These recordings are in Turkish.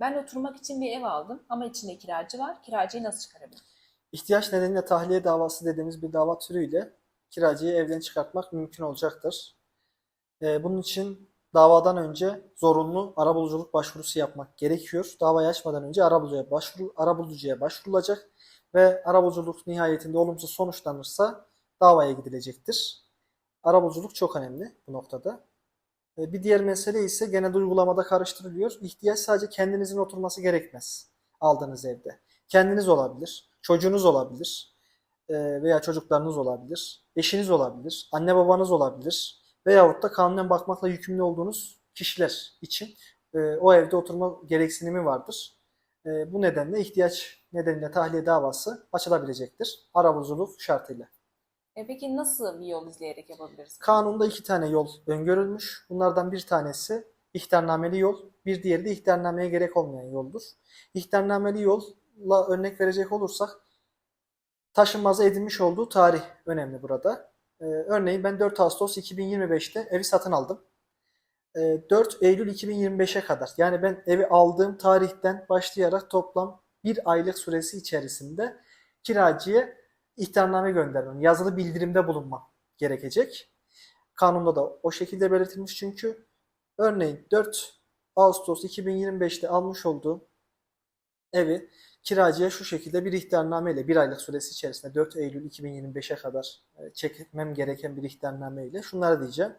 Ben oturmak için bir ev aldım ama içinde kiracı var. Kiracıyı nasıl çıkarabilirim? İhtiyaç nedeniyle tahliye davası dediğimiz bir dava türüyle kiracıyı evden çıkartmak mümkün olacaktır. Ee, bunun için davadan önce zorunlu arabuluculuk başvurusu yapmak gerekiyor. Davayı açmadan önce arabulucuya, başvuru, arabulucuya başvurulacak ve arabuluculuk nihayetinde olumsuz sonuçlanırsa davaya gidilecektir. Arabuluculuk çok önemli bu noktada. Ee, Bir diğer mesele ise genel uygulamada karıştırılıyor. İhtiyaç sadece kendinizin oturması gerekmez aldığınız evde. Kendiniz olabilir, çocuğunuz olabilir e, veya çocuklarınız olabilir, eşiniz olabilir, anne babanız olabilir veyahut da kanunen bakmakla yükümlü olduğunuz kişiler için e, o evde oturma gereksinimi vardır. E, Bu nedenle ihtiyaç nedeniyle tahliye davası açılabilecektir. Arabuluculuk şartıyla. E peki nasıl bir yol izleyerek yapabiliriz? Kanunda iki tane yol öngörülmüş. Bunlardan bir tanesi ihtarnameli yol, bir diğeri de ihtarnameye gerek olmayan yoldur. İhtarnameli yolla örnek verecek olursak taşınmazı edinmiş olduğu tarih önemli burada. Ee, örneğin ben 4 Ağustos 2025'te evi satın aldım. Ee, 4 Eylül 2025'e kadar yani ben evi aldığım tarihten başlayarak toplam bir aylık süresi içerisinde kiracıya ihtarname göndermem, yazılı bildirimde bulunmam gerekecek. Kanunda da o şekilde belirtilmiş çünkü. Örneğin 4 Ağustos 2025'te almış olduğum evi kiracıya şu şekilde bir ihtarname ile bir aylık süresi içerisinde 4 Eylül 2025'e kadar e, çekmem gereken bir ihtarname ile şunları diyeceğim.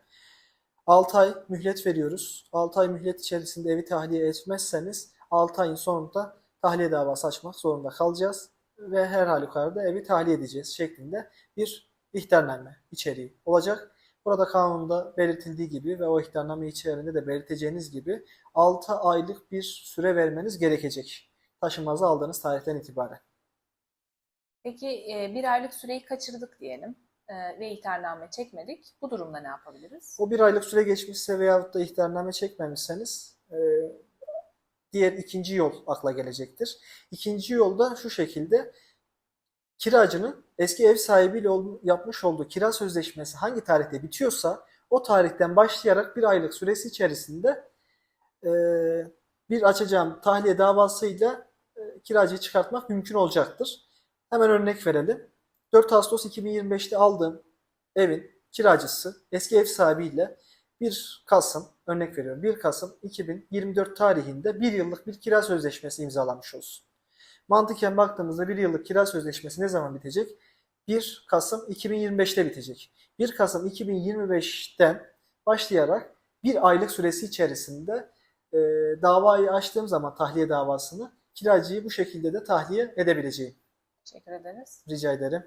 6 ay mühlet veriyoruz. 6 ay mühlet içerisinde evi tahliye etmezseniz 6 ayın sonunda tahliye davası açmak zorunda kalacağız ve her halükarda evi tahliye edeceğiz şeklinde bir ihtarname içeriği olacak. Burada kanunda belirtildiği gibi ve o ihtarname içerisinde de belirteceğiniz gibi 6 aylık bir süre vermeniz gerekecek. Taşınmazı aldığınız tarihten itibaren. Peki e, bir aylık süreyi kaçırdık diyelim e, ve ihtarname çekmedik. Bu durumda ne yapabiliriz? O bir aylık süre geçmişse veyahut da ihtarname çekmemişseniz e, diğer ikinci yol akla gelecektir. İkinci yol da şu şekilde kiracının eski ev sahibiyle yapmış olduğu kira sözleşmesi hangi tarihte bitiyorsa o tarihten başlayarak bir aylık süresi içerisinde e, bir açacağım tahliye davasıyla e, kiracıyı çıkartmak mümkün olacaktır. Hemen örnek verelim. 4 Ağustos 2025'te aldığım evin kiracısı eski ev sahibiyle 1 Kasım örnek veriyorum 1 Kasım 2024 tarihinde bir yıllık bir kira sözleşmesi imzalamış olsun. Mantıken baktığımızda bir yıllık kira sözleşmesi ne zaman bitecek? 1 Kasım 2025'te bitecek. 1 Kasım 2025'ten başlayarak bir aylık süresi içerisinde e, davayı açtığım zaman tahliye davasını kiracıyı bu şekilde de tahliye edebileceğim. Teşekkür ederiz. Rica ederim.